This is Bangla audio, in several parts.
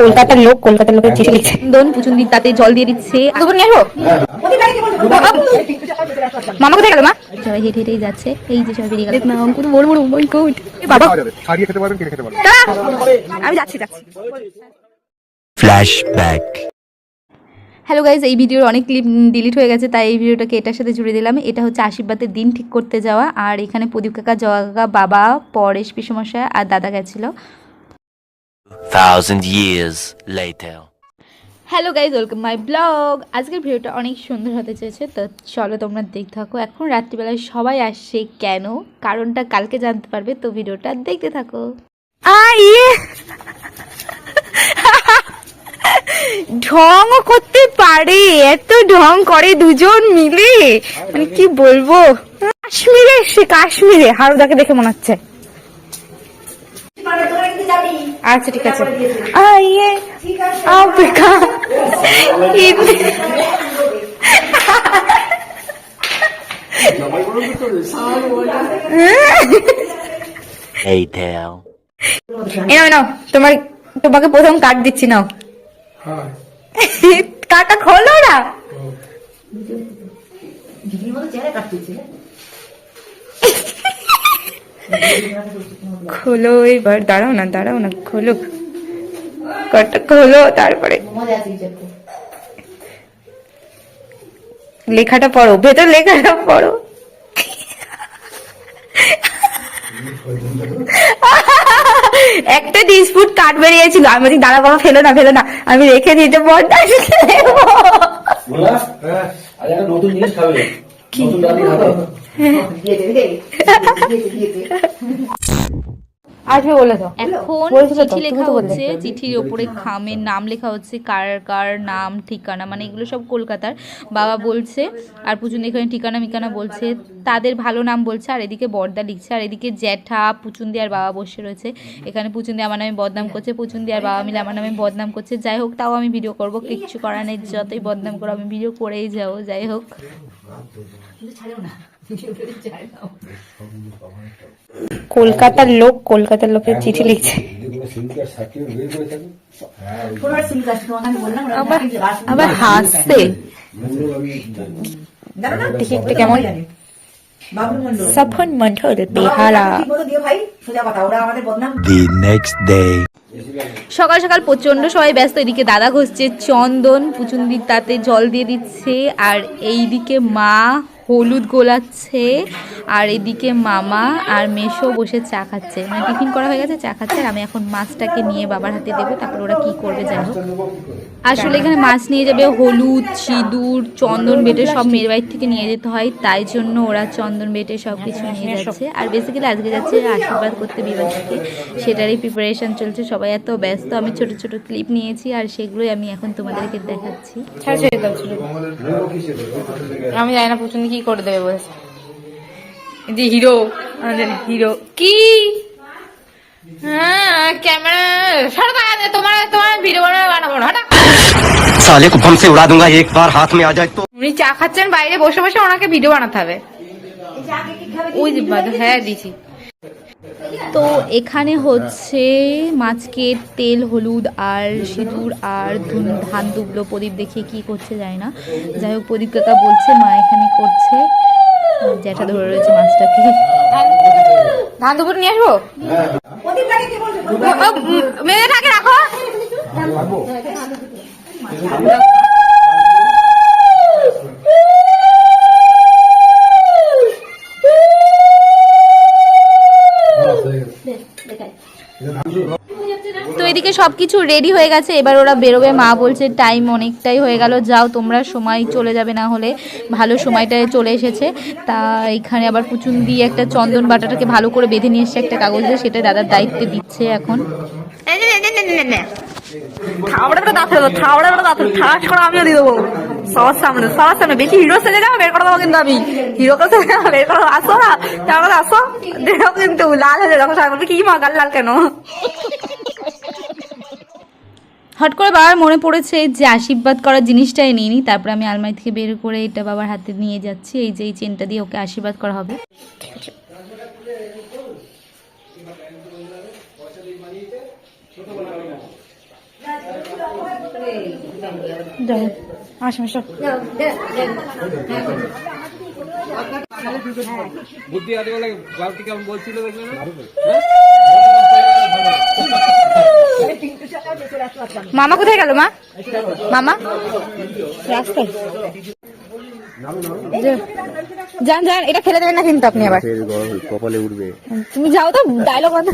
কলকাতার লোক কলকাতার লোকের চিঠি লিখছে। দন পুচুন্দি তাতে জল দিয়ে দিচ্ছে। দুপুর নিয়ে মামা কোথায় গেল মা? সবাই হেঁটে হেঁটেই যাচ্ছে। এই যে সবাই বেরিয়ে গেল। না অঙ্কুর বড় বড় মাই গড বাবা। ছাড়িয়ে খেতে পারবেন খেতে পারবেন। আমি যাচ্ছি যাচ্ছি। Flashback. হ্যালো গাইজ এই ভিডিওর অনেক ক্লিপ ডিলিট হয়ে গেছে তাই এই ভিডিওটাকে এটার সাথে জুড়ে দিলাম। এটা হচ্ছে আশীর্বাদের দিন ঠিক করতে যাওয়া আর এখানে প্রদীপ কাকা জয়া কাকা বাবা পরেশ পিসমশাই আর দাদা গেছিল। Thousand years later. Hello guys welcome my blog আজকের ভিডিওটা অনেক সুন্দর হতে চেয়েছে তো চলো তোমরা দেখতে থাকো। এখন রাত্রিবেলায় সবাই আসছে কেন? কারণটা কালকে জানতে পারবে তো ভিডিওটা দেখতে থাকো। আ ঢংও করতে পারে এত ঢং করে দুজন মিলে। মানে কি বলব? কাশ্মীরে এসছে কাশ্মীরে। হারুদাকে দেখে মনে হচ্ছে। আচ্ছা ঠিক আছে। এনাও তোমার তোমাকে প্রথম কার্ড দিচ্ছি নাও। কার্ডটা খোলো না। খোলো এবার, দাঁড়াও না দাঁড়াও না, খোলো। খোলো, তারপরে। লেখাটা পড়ো, ভেতর লেখাটা পড়ো। একটা ডিসপুট কাট বেরিয়েছিল। আমি বলছি, দাঁড়া বাবা, ফেলো না ফেলো না। আমি রেখে দিতে বড়টা বলা? নতুন জিনিস খাবে। আসবে বলে তো এখন চিঠি লেখা হচ্ছে চিঠির ওপরে খামের নাম লেখা হচ্ছে কার কার নাম ঠিকানা মানে এগুলো সব কলকাতার। বাবা বলছে আর পুচুন এখানে ঠিকানা মিকানা বলছে তাদের ভালো নাম বলছে আর এদিকে বর্দা লিখছে আর এদিকে জ্যাঠা পুচুন্দি আর বাবা বসে রয়েছে। এখানে পুচুন্দি আমার নামে বদনাম করছে পুচুন্দি আর বাবা মিলে আমার নামে বদনাম করছে। যাই হোক তাও আমি ভিডিও করব কিচ্ছু করার নেই যতই বদনাম করো আমি ভিডিও করেই যাব যাই হোক। কলকাতার লোক কলকাতার লোকের চিঠি লিখছে। আবার আবার হাসছে একটা কেমন? Swapan Mondal বেহারা The next day. সকাল সকাল প্রচণ্ড সবাই ব্যস্ত। এদিকে দাদা ঘষছে চন্দন, পুচুন্দির তাতে জল দিয়ে দিচ্ছে, আর এইদিকে মা হলুদ গোলাচ্ছে আর এদিকে মামা আর মেশো বসে চা খাচ্ছে। মানে টিফিন করা হয়ে গেছে চা খাচ্ছে আর আমি এখন মাছটাকে নিয়ে বাবার হাতে দেবো তারপর ওরা কি করবে যাই হোক। আসলে এখানে মাছ নিয়ে যাবে হলুদ সিঁদুর চন্দন বেটে সব মেয়ের বাড়ির থেকে নিয়ে যেতে হয় তাই জন্য ওরা চন্দন বেটে সব কিছু নিয়ে যাচ্ছে। আর বেসিক্যালি আজকে যাচ্ছে আশীর্বাদ করতে বিবাহকে সেটারই প্রিপারেশন চলছে সবাই এত ব্যস্ত। আমি ছোট ছোট ক্লিপ নিয়েছি আর সেগুলোই আমি এখন তোমাদেরকে দেখাচ্ছি। দাও। আমি জানি না পুচুনি কি কি করে দেবে বলছে? যে হিরো আমাদের হিরো কি? হ্যাঁ ক্যামেরা সারা তোমার তোমার ভিডিও বানাবো না হাত যায় চা খাচ্ছেন বাইরে বসে বসে ওনাকে ভিডিও বানাতে হবে। ওই হ্যাঁ দিছি। তো এখানে হচ্ছে মাছকে তেল হলুদ আর সিঁদুর আর ধুন- ধান দুবলো প্রদীপ দেখে কি করছে যায় না। যাই হোক প্রদীপ কাকা বলছে মা এখানে করছে। আর জ্যাঠা ধরে রয়েছে মাছটাকে। ধান দুপুর নিয়ে আসব? মেয়েটাকে রাখো। সব কিছু রেডি হয়ে গেছে, এবার ওরা বেরোবে। মা বলছে টাইম অনেকটাই হয়ে গেল, যাও, তোমরা সময় চলে যাবে না হলে। ভালো সময়টায় চলে এসেছে। তা এখানে আবার পুচুন দিয়ে একটা চন্দন বাটাটাকে ভালো করে বেঁধে নিয়ে এসছে একটা কাগজ দিয়ে, সেটা দাদার দায়িত্বে দিচ্ছে এখন। দাঁত দাঁত ঠাস আমিও দিয়ে দেবো। বেশি হিরো বের করে কিন্তু আমি। হিরো বের আসো আসো। দেখো কিন্তু, লাল কি মা, গাল লাল কেন? হট করে বাবার মনে পড়েছে যে আশীর্বাদ করার জিনিসটাই নিয়ে নি তারপরে আমি আলমারি থেকে বের করে এটা বাবার হাতে নিয়ে যাচ্ছি। এই যে এই চেনটা দিয়ে ওকে আশীর্বাদ করা হবে। বুদ্ধি আদি বলে বাবটি কেমন বলছিল না? মামা কোথায় গেল মা? মামা? রাস্তায়। যান যান এটা ফেলে দেবেন না কিন্তু আপনি আবার। কপালে উঠবে। তুমি যাও তো ডায়লগ বন্ধ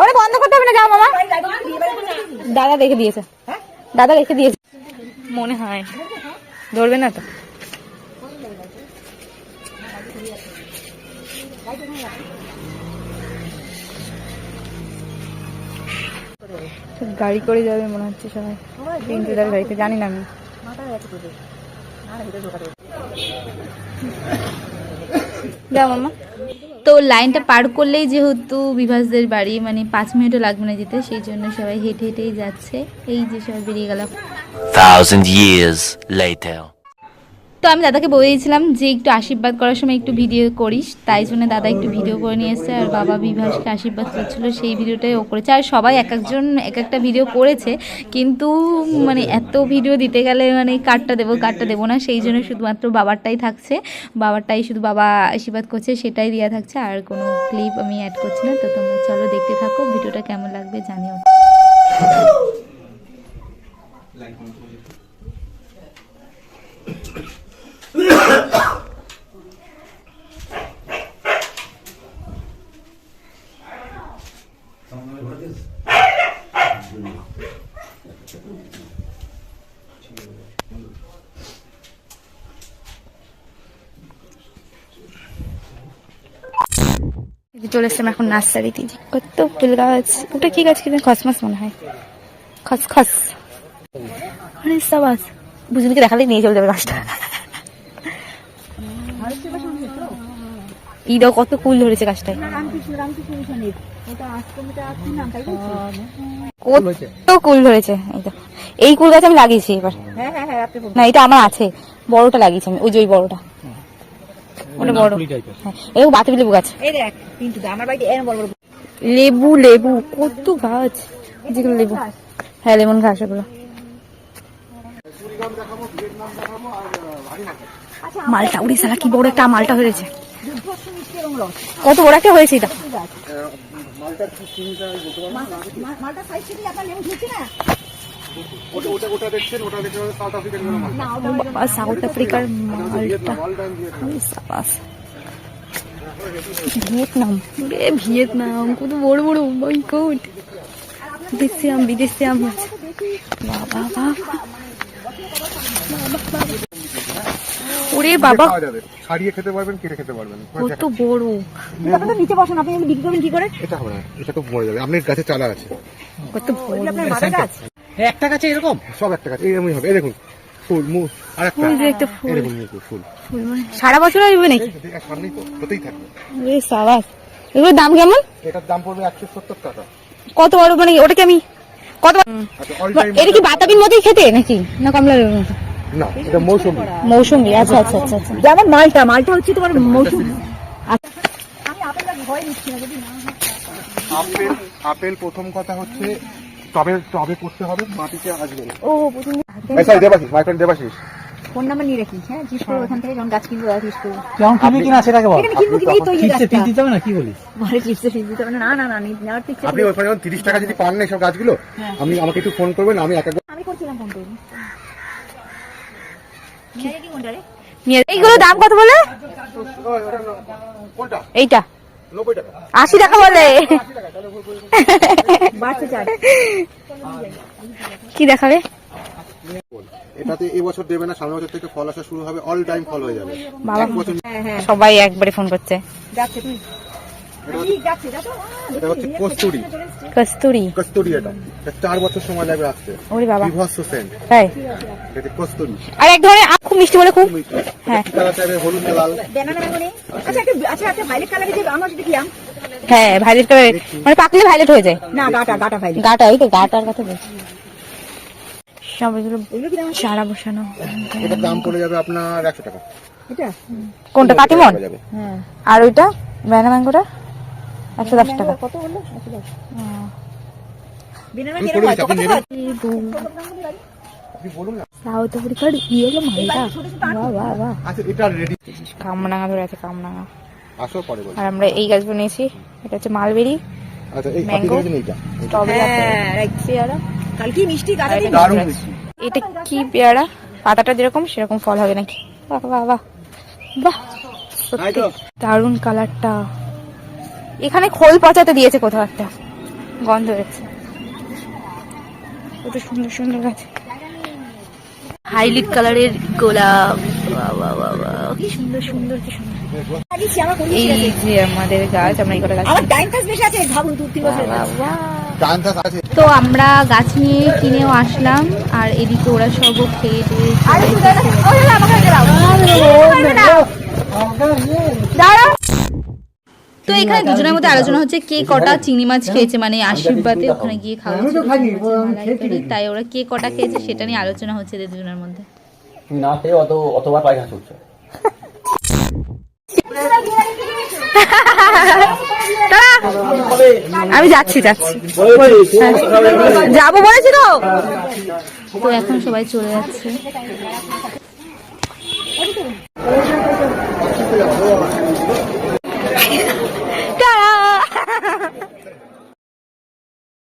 ওরে বন্ধ করতে হবে না যাও মামা। দাদা রেখে দিয়েছে। দাদা রেখে দিয়েছে। মনে হয়। ধরবে না তো। গাড়ি করে যাবে মনে হচ্ছে সবাই। তিনটেদার গাড়িতে জানি না আমি। যাও মামা। তো লাইনটা পার করলেই যেহেতু বিভাসদের বাড়ি মানে পাঁচ মিনিটও লাগবে না যেতে সেই জন্য সবাই হেঁটে হেঁটেই যাচ্ছে। এই যে সবাই বেরিয়ে গেলাম thousand years later. তো আমি দাদাকে বলেছিলাম যে একটু আশীর্বাদ করার সময় একটু ভিডিও করিস। তাই জন্য দাদা একটু ভিডিও করে নিয়ে আর বাবা বিভাসকে আশীর্বাদ করছিল সেই ভিডিওটাই ও করেছে। আর সবাই এক একজন এক একটা ভিডিও করেছে, কিন্তু মানে এত ভিডিও দিতে গেলে মানে কার্ডটা দেবো কার্ডটা দেবো না, সেই জন্য শুধুমাত্র বাবারটাই থাকছে। বাবারটাই শুধু বাবা আশীর্বাদ করছে, সেটাই দেওয়া থাকছে। আর কোনো ক্লিপ আমি অ্যাড করছি না, তো তোমরা চলো দেখতে থাকো, ভিডিওটা কেমন লাগবে জানিও। চলে এসলাম এখন নার্সারিতে কত ফুল গাছ ওটা কি গাছ কিনা খসমাস মনে হয়। খসখস। আরে সাবাস। বুঝলিকে দেখালে নিয়ে চলে যাবে গাছটা। ঈদও কত ফুল ধরেছে গাছটায়। কত কুল ধরেছে। এই কুল গাছ আমি লাগিয়েছি এবার। না এটা আমার আছে। বড়টা লাগিয়েছি আমি। ওই যে ওই বড়টা। ওটা বড় হ্যাঁ বাতাবি লেবু গাছ। লেবু লেবু কত গাছ। যেগুলো লেবু হ্যাঁ লেমন ঘাস ওগুলো। মালটা উড়িষ্যালা কি বড় একটা মালটা হয়েছে। কত বড় একটা হয়েছে এটা। ওটা দেখছেন ওটা দেখছেন সাউথ আফ্রিকান বাবা সাউথ আফ্রিকার মালটা। সাবাস। ভিয়েতনাম। রে ভিয়েতনাম কত বড় বড় মাই গড বিদেশি আম বিদেশি আম হচ্ছে। বাবা বাবা। ওরে বাবা। ছাড়িয়ে খেতে পারবেন কেটে খেতে পারবেন। কত বড়। এটা হবে না এটা তো মরে যাবে। আপনার গাছে চারা আছে। কত বড়। একটা কাছে এরকম? সব একটা গাছ এরকমই হবে। এই দেখুন ফুল আর একটা মুকুল ফুল। মানে সারা বছর আসবে নাকি? সামনেই তো হতেই থাকবে। রে সাবাস এগুলোর দাম কেমন? এটার দাম পড়বে একশো সত্তর টাকা। কত বড় মানে ওটা আমি কত আচ্ছা এটা কি বাতাবির মতোই খেতে নাকি? না মতো? না এটা মৌসুমি। মৌসুমি আচ্ছা আচ্ছা আচ্ছা আচ্ছা। যেমন মালটা মালটা হচ্ছে তোমার মৌসুম। আপেল আপেল প্রথম কথা হচ্ছে টবে টবে করতে হবে? মাটিতে আসবে ও প্রথম Debashis my friend Debashis. Phone number নিয়ে রাখিস হ্যাঁ? জিজ্ঞেস করব ওখান থেকে যখন গাছ কিনবো জিজ্ঞেস করব। কেমন কিনবি কিনা সেটাকে বল। এখানে কিনবো কিনা? তো এই যে চিপসে দিতে হবে না? কি বলিস? ঘরে চিপসে ফিস দিতে হবে না না না না নেওয়ার তো আপনি ওখানে যখন তিরিশ টাকা যদি পান না সব গাছগুলো আপনি আমাকে একটু ফোন করবেন আমি এক আমি করছিলাম ফোন করে নিয়ে- এইগুলো দাম কত বলে? কোনটা? এইটা। আশি টাকা বলে। কি দেখাবে? এটাতে এবছর দেবে না সামনের বছর থেকে ফল আসা শুরু হবে অল টাইম ফল হয়ে যাবে। বাবা। সবাই একবারে ফোন করছে। যাচ্ছে তুমি ঠিক যাচ্ছে যাচ্ছো এটা হচ্ছে কস্তুরি। কস্তুরি। কস্তুরি। এটা। এটা চার বছর সময় লাগবে আসতে। ওরে বাবা। বিভৎস সেন্ট তাই? এটা কস্তুরি। আর এক ধরনের খুব মিষ্টি বলে খুব হ্যাঁ। কি হলুদ লাল। ব্যানানা মানে আচ্ছা একটা আচ্ছা একটা ভাইলেট কালারের যে আমার সেটা হ্যাঁ ভাইলেট কালার মানে পাকলে ভাইলেট হয়ে যায়। না গাটা গাটা ভাইলেট গাটা ওই তো গাটার কথা বলছি। সব এগুলো সারা বসানো। দাম পড়ে যাবে আপনার একশো টাকা। এটা? কোনটা কাটিমন হ্যাঁ। আর ওইটা ব্যানা ম্যাঙ্গোটা একশো দশ টাকা। কত বলল? আচ্ছা, সাউথ আফ্রিকার ইয়েলো মালটা। বাহ বাহ বাহ। আচ্ছা এটা রেডি কামরাঙা ধরে আছে কামরাঙা। আর আমরা এই গাছগুলো নিয়েছি। এটা হচ্ছে মালবেরি আচ্ছা গাছে দারুণ মিষ্টি। এটা কি পেয়ারা? পাতাটা যেরকম সেরকম ফল হবে নাকি? বাহ বাহ বাহ। বাহ সত্যি। দারুণ কালারটা এখানে খোল পচাতে দিয়েছে কোথাও একটা। গন্ধ হয়েছে কত সুন্দর সুন্দর গাছ। হাইলিট কালারের গোলাপ। কি সুন্দর সুন্দর কি সুন্দর। লাগিয়েছি আমার কোনো এই যে আমাদের গাছ আমরা এই কটা গাছ আমার টাইম পাস বেশি আছে ভাবুন দু তিন বছর বাহ, বাহ। ডান ধাস আছে। তো আমরা গাছ নিয়ে কিনেও আসলাম আর এদিকে ওরা সব খেয়ে দিয়ে দাঁড়াও। তো এখানে দুজনের মধ্যে আলোচনা হচ্ছে কে কটা চিংড়ি মাছ খেয়েছে মানে আশীর্বাদে ওখানে গিয়ে খাওয়া তাই ওরা কে কটা খেয়েছে সেটা নিয়ে আলোচনা হচ্ছে দুজনের মধ্যে। না খেয়ে অত অতবার পায়খানা করছ আমি যাচ্ছি যাচ্ছি। যাব বলেছি তো? তো এখন সবাই চলে যাচ্ছে।